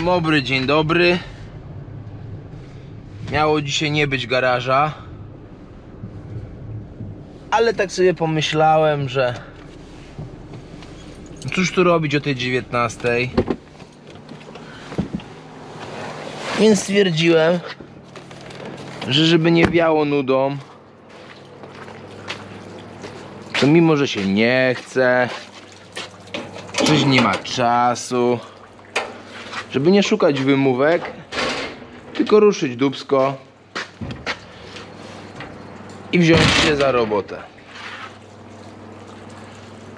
Mobry, dzień dobry. Miało dzisiaj nie być garaża. Ale tak sobie pomyślałem, że no cóż tu robić o tej 19. Więc stwierdziłem, że żeby nie wiało nudą, to mimo, że się nie chce, że nie ma czasu, żeby nie szukać wymówek, tylko ruszyć dubsko i wziąć się za robotę.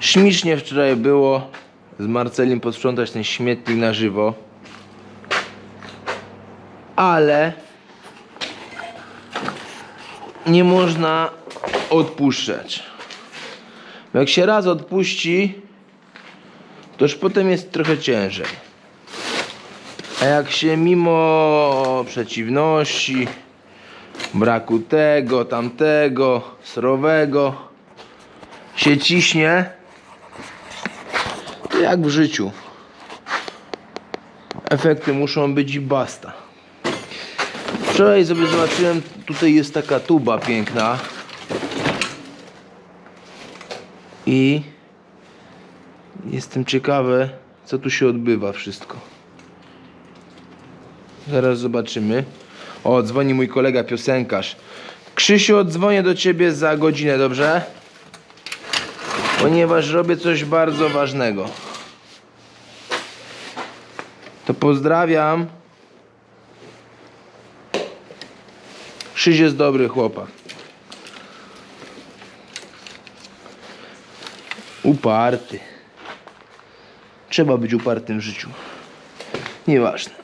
Śmiesznie wczoraj było z Marcelim posprzątać ten śmietnik na żywo, ale nie można odpuszczać. Jak się raz odpuści, to już potem jest trochę ciężej. A jak się mimo przeciwności, braku tego, tamtego, surowego się ciśnie, to jak w życiu. Efekty muszą być i basta. Wczoraj sobie zobaczyłem, tutaj jest taka tuba piękna. I jestem ciekawy, co tu się odbywa wszystko. Zaraz zobaczymy. O, dzwoni mój kolega piosenkarz. Krzysiu, odzwonię do ciebie za godzinę, dobrze? Ponieważ robię coś bardzo ważnego. To pozdrawiam. Krzyś jest dobry chłopak. Uparty. Trzeba być upartym w życiu. Nieważne.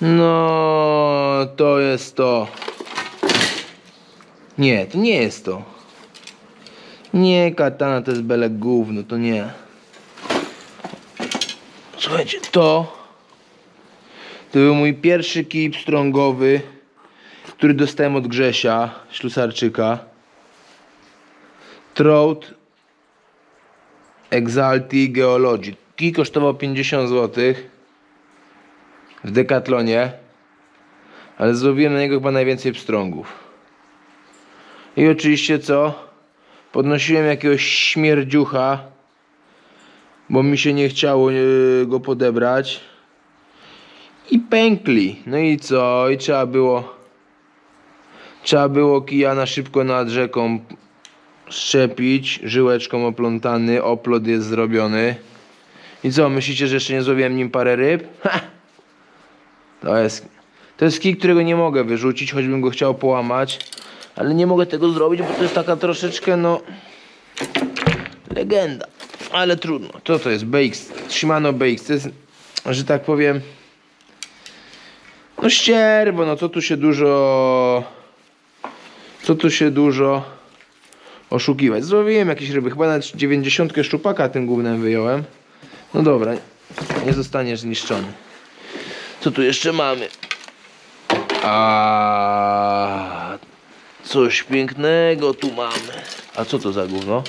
No, to jest to. Nie, to nie jest to. Nie, katana to jest bele gówno, to nie. Słuchajcie, to to był mój pierwszy kij pstrągowy, który dostałem od Grzesia, ślusarczyka. Trout Exalti Geology. Kij kosztował 50 zł w Decathlonie, ale złowiłem na niego chyba najwięcej pstrągów. I oczywiście co? Podnosiłem jakiegoś śmierdziucha, bo mi się nie chciało e, go podebrać. I pękli. No i co? I trzeba było trzeba było kija na szybko nad rzeką szczepić, żyłeczką oplątany, oplot jest zrobiony. I co, myślicie, że jeszcze nie złowiłem nim parę ryb? Ha! To jest, to jest kij, którego nie mogę wyrzucić, choćbym go chciał połamać. Ale nie mogę tego zrobić, bo to jest taka troszeczkę, no... Legenda. Ale trudno. Co to jest? BX. Shimano BX. To jest, że tak powiem... No ścierbo, no co tu się dużo... Co tu się dużo oszukiwać. Złowiłem jakieś ryby. Chyba nawet 90 szczupaka tym głównym wyjąłem. No dobra. Nie zostaniesz zniszczony. Co tu jeszcze mamy? A coś pięknego tu mamy. A co to za gówno?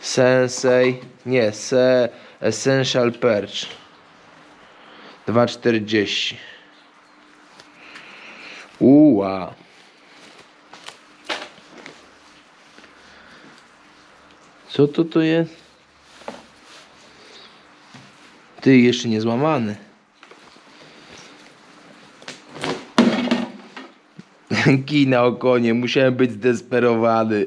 Sensei. Nie, se Essential Perch. 2,40. Uła. Co to to jest? Ty jeszcze nie złamany. Kij na okonie, musiałem być zdesperowany.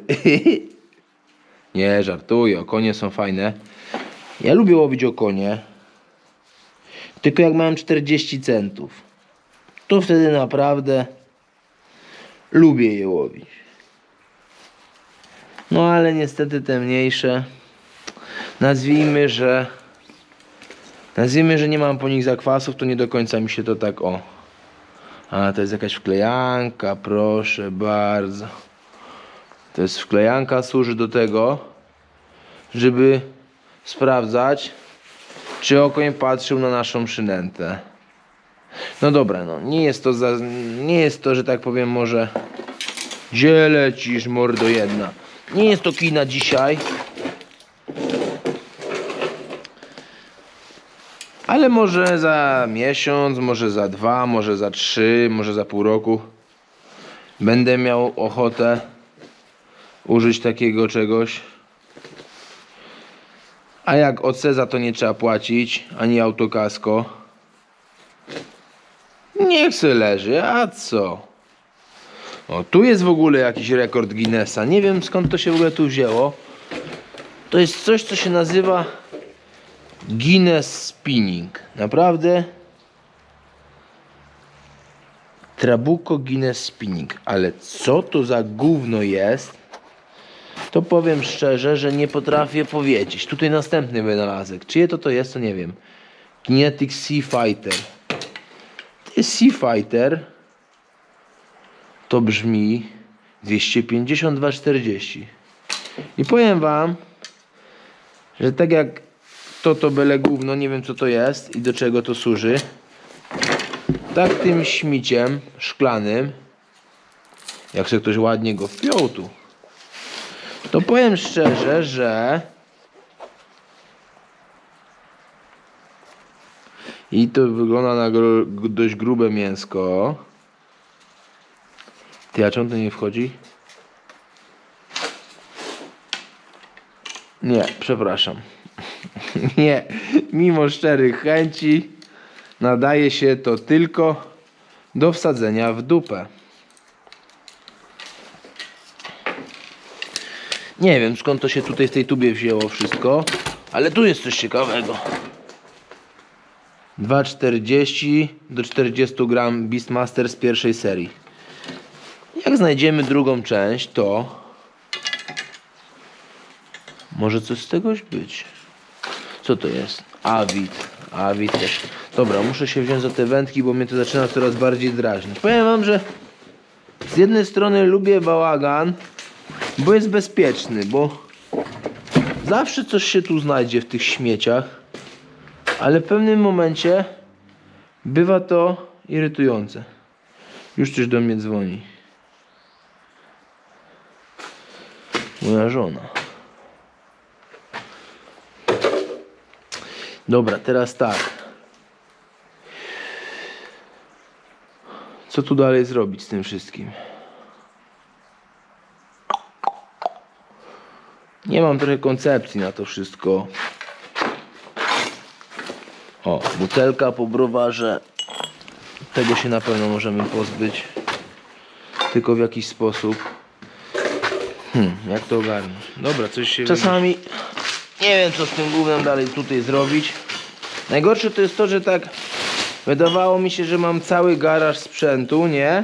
nie, żartuję, okonie są fajne. Ja lubię łowić okonie. Tylko jak miałem 40 centów. To wtedy naprawdę lubię je łowić. No ale niestety te mniejsze nazwijmy, że nazwijmy, że nie mam po nich zakwasów, to nie do końca mi się to tak o. A to jest jakaś wklejanka, proszę bardzo. To jest wklejanka, służy do tego, żeby sprawdzać, czy okoń patrzył na naszą przynętę. No dobra, no nie jest to, za, nie jest to, że tak powiem, może gdzie lecisz, mordo jedna. Nie jest to kij na dzisiaj, Ale może za miesiąc, może za dwa, może za trzy, może za pół roku będę miał ochotę użyć takiego czegoś. A jak OC za to nie trzeba płacić, ani autokasko. Niech se leży, a co? O, tu jest w ogóle jakiś rekord Guinnessa. Nie wiem skąd to się w ogóle tu wzięło. To jest coś, co się nazywa Guinness Spinning. Naprawdę? Trabuco Guinness Spinning. Ale co to za gówno jest? To powiem szczerze, że nie potrafię powiedzieć. Tutaj następny wynalazek. Czyje to to jest, to nie wiem. Kinetic Sea Fighter. Jest Sea Fighter. To brzmi 252,40. I powiem wam, że tak jak to to byle gówno, nie wiem co to jest i do czego to służy. Tak tym śmiciem szklanym, jak sobie ktoś ładnie go wpiął tu, to powiem szczerze, że i to wygląda na dość grube mięsko. Ty, a czemu to nie wchodzi? Nie, przepraszam. Nie, mimo szczerych chęci nadaje się to tylko do wsadzenia w dupę. Nie wiem skąd to się tutaj w tej tubie wzięło wszystko, ale tu jest coś ciekawego. 2,40 do 40 gram Beastmaster z pierwszej serii. Jak znajdziemy drugą część, to może coś z tegoś być. Co to jest? Awit. Awit też. Dobra, muszę się wziąć za te wędki, bo mnie to zaczyna coraz bardziej drażnić. Powiem wam, że z jednej strony lubię bałagan, bo jest bezpieczny, bo zawsze coś się tu znajdzie w tych śmieciach, ale w pewnym momencie bywa to irytujące. Już coś do mnie dzwoni. Moja żona. Dobra, teraz tak. Co tu dalej zrobić z tym wszystkim? Nie mam trochę koncepcji na to wszystko. O, butelka po browarze. Tego się na pewno możemy pozbyć. Tylko w jakiś sposób. Hmm, jak to ogarnąć? Dobra, coś się. Czasami nie wiem, co z tym głównym dalej tutaj zrobić. Najgorsze to jest to, że tak wydawało mi się, że mam cały garaż sprzętu, nie?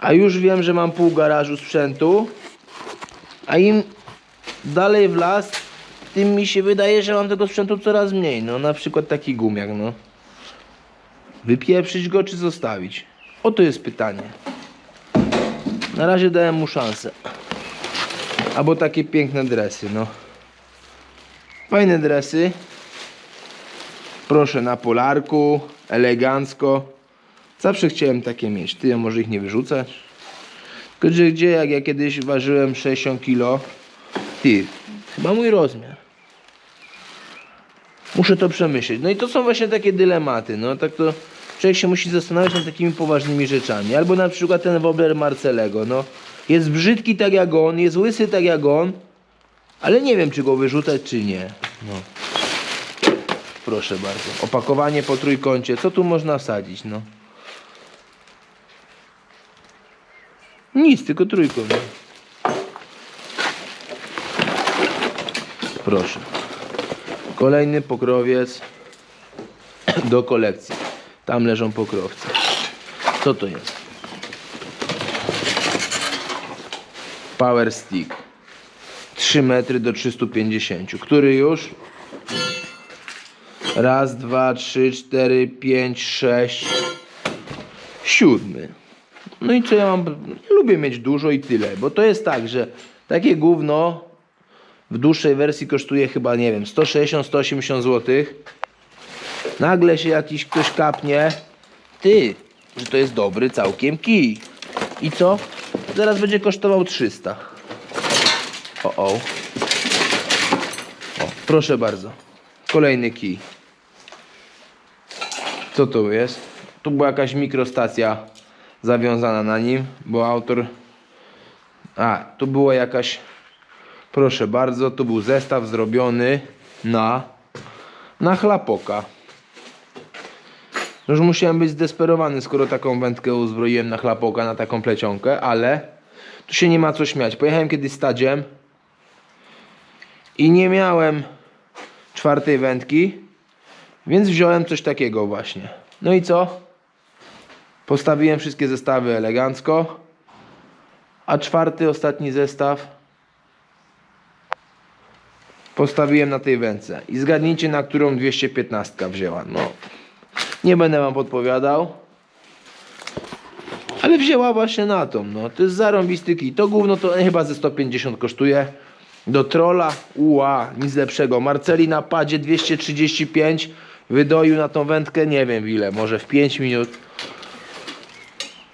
A już wiem, że mam pół garażu sprzętu. A im dalej w las, tym mi się wydaje, że mam tego sprzętu coraz mniej. No, na przykład taki gumiak, no. Wypieprzyć go czy zostawić? Oto jest pytanie. Na razie dałem mu szansę. Albo takie piękne dresy, no. Fajne dresy. Proszę na polarku, elegancko. Zawsze chciałem takie mieć. Ty, a może ich nie wyrzucać? Tylko, że gdzie, jak ja kiedyś ważyłem 60 kg, ty, chyba mój rozmiar. Muszę to przemyśleć. No i to są właśnie takie dylematy. No tak to człowiek się musi zastanawiać nad takimi poważnymi rzeczami. Albo na przykład ten wobler Marcelego. No, jest brzydki tak jak on, jest łysy tak jak on, ale nie wiem czy go wyrzucać czy nie. No. Proszę bardzo. Opakowanie po trójkącie. Co tu można wsadzić? No. Nic, tylko trójkąt. no. Proszę. Kolejny pokrowiec do kolekcji. Tam leżą pokrowce. Co to jest? Power stick. 3 metry do 350. Który już? Raz, dwa, trzy, cztery, pięć, sześć. Siódmy. No i co ja mam? Lubię mieć dużo i tyle, bo to jest tak, że takie gówno w dłuższej wersji kosztuje chyba, nie wiem, 160-180 zł. Nagle się jakiś ktoś kapnie. Ty, że to jest dobry całkiem kij. I co? Zaraz będzie kosztował 300. O, o. O, proszę bardzo. Kolejny kij. Co to jest? Tu była jakaś mikrostacja zawiązana na nim, bo autor... A, tu była jakaś... Proszę bardzo, tu był zestaw zrobiony na... Na chlapoka. Już musiałem być zdesperowany, skoro taką wędkę uzbroiłem na chlapoka, na taką plecionkę, ale tu się nie ma co śmiać. Pojechałem kiedyś stadziem i nie miałem czwartej wędki, więc wziąłem coś takiego właśnie. No i co? Postawiłem wszystkie zestawy elegancko, a czwarty, ostatni zestaw postawiłem na tej wędce. I zgadnijcie, na którą 215 wzięła. No, nie będę wam podpowiadał. Ale wzięła właśnie na tą, no. To jest zarąbisty kij. To gówno to chyba ze 150 kosztuje. Do trolla, ua, nic lepszego. Marceli na padzie 235. Wydoił na tą wędkę, nie wiem ile, może w 5 minut.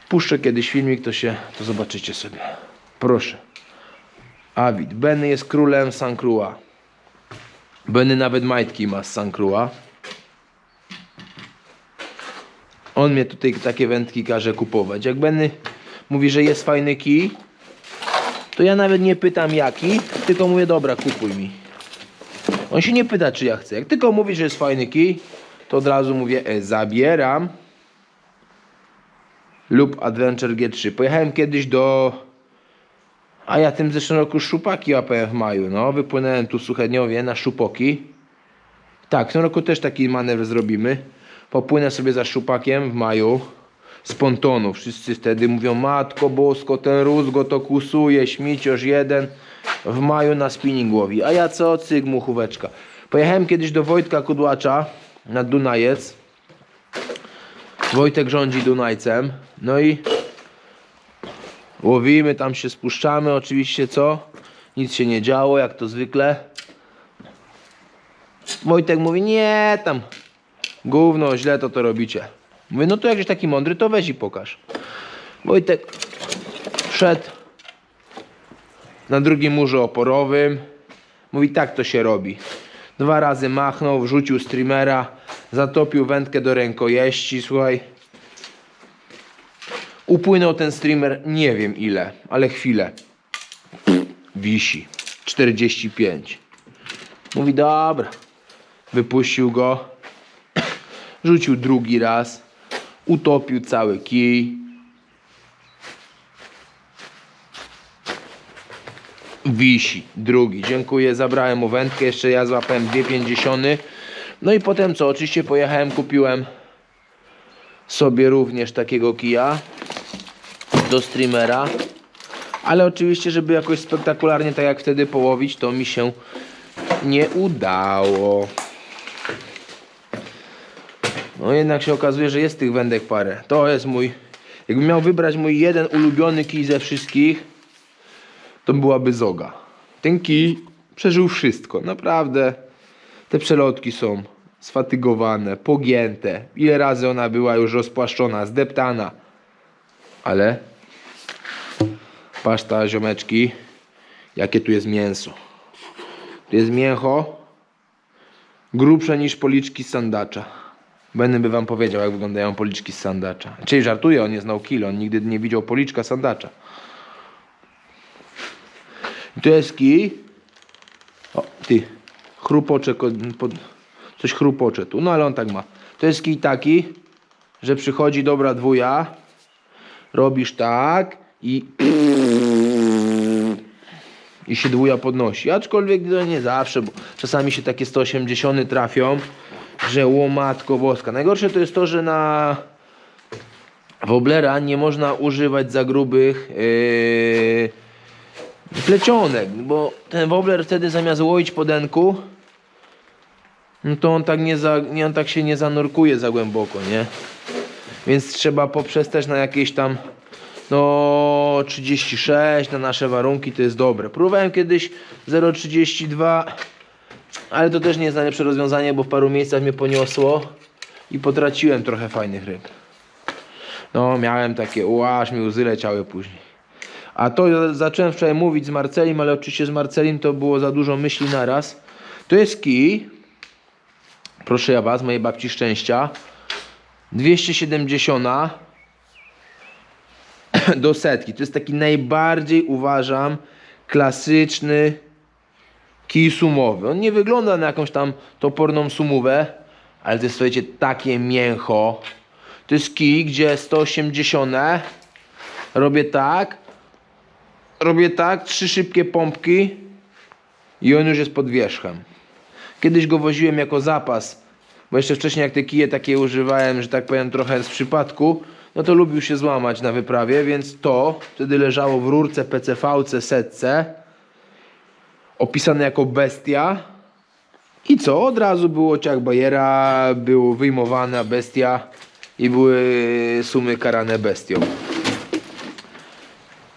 Puszczę kiedyś filmik, to się, to zobaczycie sobie. Proszę. Avid. Benny jest królem Sankrua. Benny nawet majtki ma z Sankrua. On mnie tutaj takie wędki każe kupować. Jak Benny mówi, że jest fajny kij, to ja nawet nie pytam jaki, tylko mówię, dobra, kupuj mi. On się nie pyta, czy ja chcę. Jak tylko mówi, że jest fajny kij, to od razu mówię, e, zabieram. Lub Adventure G3. Pojechałem kiedyś do... A ja tym zeszłym roku szupaki łapałem w maju. No, wypłynąłem tu w Suchedniowie na szupoki. Tak, w tym roku też taki manewr zrobimy. Popłynę sobie za szupakiem w maju z pontonu. Wszyscy wtedy mówią, matko bosko, ten rózgo to kusuje, śmicioż jeden w maju na spinning łowi. A ja co? Cyk, muchóweczka. Pojechałem kiedyś do Wojtka Kudłacza na Dunajec. Wojtek rządzi Dunajcem. No i łowimy, tam się spuszczamy. Oczywiście co? Nic się nie działo, jak to zwykle. Wojtek mówi, nie tam, gówno, źle to to robicie. Mówię, no to jakś taki mądry, to weź i pokaż. Wojtek wszedł na drugim murze oporowym. Mówi, tak to się robi. Dwa razy machnął, wrzucił streamera, zatopił wędkę do rękojeści, słuchaj. Upłynął ten streamer, nie wiem ile, ale chwilę. Wisi. 45. Mówi, dobra. Wypuścił go. Rzucił drugi raz. Utopił cały kij. Wisi. Drugi. Dziękuję. Zabrałem mu wędkę. Jeszcze ja złapałem dwie pięćdziesiąty. No i potem co? Oczywiście pojechałem, kupiłem sobie również takiego kija do streamera. Ale oczywiście, żeby jakoś spektakularnie tak jak wtedy połowić, to mi się nie udało. No jednak się okazuje, że jest tych wędek parę. To jest mój. Jakbym miał wybrać mój jeden ulubiony kij ze wszystkich, to byłaby zoga. Ten kij przeżył wszystko. Naprawdę. Te przelotki są sfatygowane, pogięte. Ile razy ona była już rozpłaszczona, zdeptana. Ale paszta ziomeczki, jakie tu jest mięso. Tu jest mięcho grubsze niż policzki sandacza. Będę by wam powiedział, jak wyglądają policzki z sandacza. Czyli żartuję, on nie znał kilo, on nigdy nie widział policzka sandacza. I to jest kij. O, ty, chrupocze, coś chrupocze tu, no ale on tak ma. To jest kij taki, że przychodzi dobra dwuja, robisz tak i i się dwuja podnosi. Aczkolwiek to nie zawsze, bo czasami się takie 180 trafią, że łomatko boska. Najgorsze to jest to, że na woblera nie można używać za grubych yy, plecionek, bo ten wobler wtedy zamiast łoić po denku, no to on tak, nie za, nie, on tak się nie zanurkuje za głęboko, nie? Więc trzeba poprzez też na jakieś tam no 36 na nasze warunki to jest dobre. Próbowałem kiedyś 0,32, ale to też nie jest najlepsze rozwiązanie, bo w paru miejscach mnie poniosło i potraciłem trochę fajnych ryb. No miałem takie, ua, aż mi łzy leciały później. A to zacząłem wczoraj mówić z Marcelim, ale oczywiście z Marcelim to było za dużo myśli naraz. To jest kij, proszę ja was, mojej babci szczęścia. 270 do setki. To jest taki najbardziej, uważam, klasyczny kij sumowy. On nie wygląda na jakąś tam toporną sumówę, ale to jest, słuchajcie, takie mięcho. To jest kij, gdzie 180 robię tak, robię tak, trzy szybkie pompki i on już jest pod wierzchem. Kiedyś go woziłem jako zapas, bo jeszcze wcześniej jak te kije takie używałem, że tak powiem trochę z przypadku, no to lubił się złamać na wyprawie, więc to wtedy leżało w rurce PCV-ce setce, opisane jako bestia. I co? Od razu było ciach bajera, było wyjmowana bestia i były sumy karane bestią.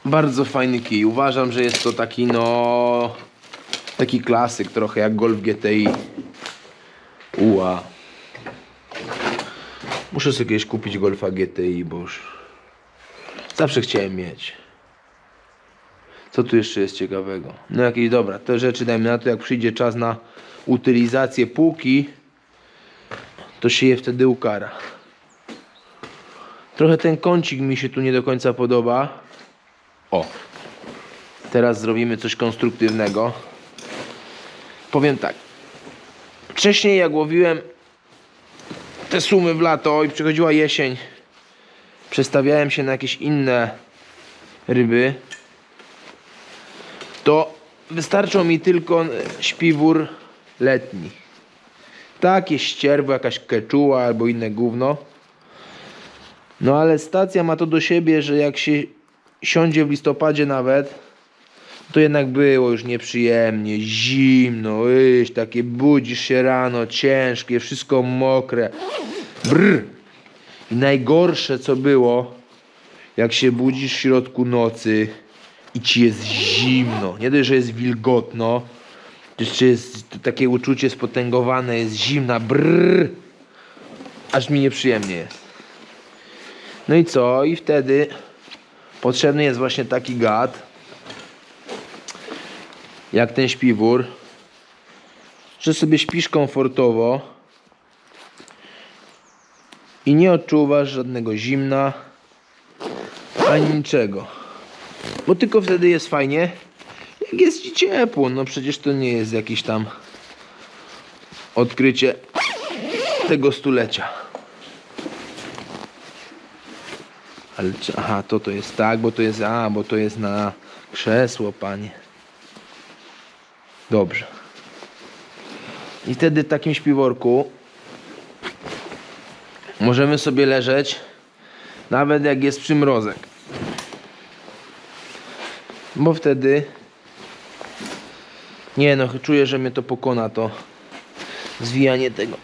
Bardzo fajny kij. Uważam, że jest to taki no... Taki klasyk trochę jak Golf GTI. Ua. Muszę sobie kiedyś kupić Golfa GTI, bo już zawsze chciałem mieć. Co tu jeszcze jest ciekawego? No jakieś dobra, te rzeczy dajmy na to, jak przyjdzie czas na utylizację półki, to się je wtedy ukara. Trochę ten kącik mi się tu nie do końca podoba. O, teraz zrobimy coś konstruktywnego. Powiem tak. Wcześniej jak łowiłem te sumy w lato i przychodziła jesień, przestawiałem się na jakieś inne ryby, to wystarczał mi tylko śpiwór letni. Takie ścierwo, jakaś keczuła albo inne gówno. No ale stacja ma to do siebie, że jak się siądzie w listopadzie nawet, to jednak było już nieprzyjemnie, zimno, iść, takie budzisz się rano, ciężkie, wszystko mokre. Brr. I najgorsze co było, jak się budzisz w środku nocy i ci jest zimno. Nie dość, że jest wilgotno, jeszcze jest takie uczucie spotęgowane, jest zimna, brrr. Aż mi nieprzyjemnie jest. No i co? I wtedy potrzebny jest właśnie taki gad, jak ten śpiwór, że sobie śpisz komfortowo i nie odczuwasz żadnego zimna ani niczego. Bo tylko wtedy jest fajnie, jak jest ci ciepło. No przecież to nie jest jakieś tam odkrycie tego stulecia. Ale aha, to to jest tak, bo to jest, a, bo to jest na krzesło, panie. Dobrze. I wtedy w takim śpiworku możemy sobie leżeć nawet jak jest przymrozek. Bo wtedy nie no, czuję, że mnie to pokona to zwijanie tego.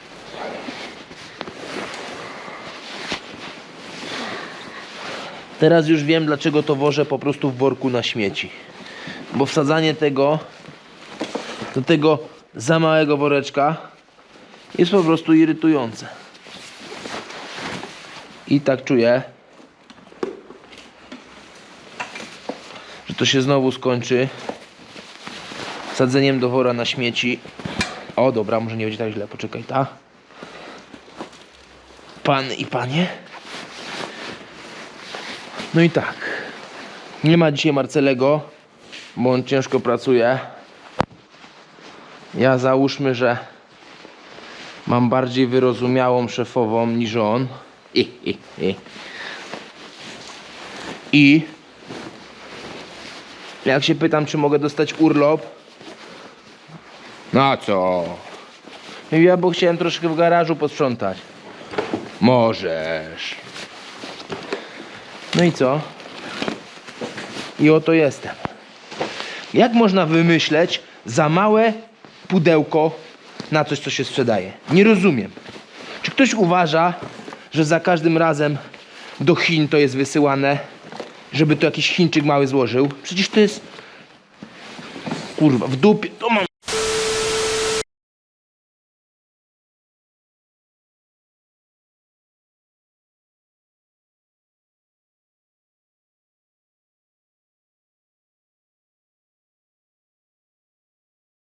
Teraz już wiem, dlaczego to wożę po prostu w worku na śmieci. Bo wsadzanie tego do tego za małego woreczka jest po prostu irytujące. I tak czuję, to się znowu skończy sadzeniem do wora na śmieci. O, dobra, może nie będzie tak źle, poczekaj, ta. Pan i panie. No i tak. Nie ma dzisiaj Marcelego, bo on ciężko pracuje. Ja załóżmy, że mam bardziej wyrozumiałą szefową niż on. I, i, i. I jak się pytam, czy mogę dostać urlop, na co? Ja bo chciałem troszkę w garażu posprzątać. Możesz. No i co? I oto jestem. Jak można wymyśleć za małe pudełko na coś, co się sprzedaje? Nie rozumiem. Czy ktoś uważa, że za każdym razem do Chin to jest wysyłane, żeby to jakiś Chińczyk mały złożył? Przecież to jest... Kurwa, w dupie... To mam...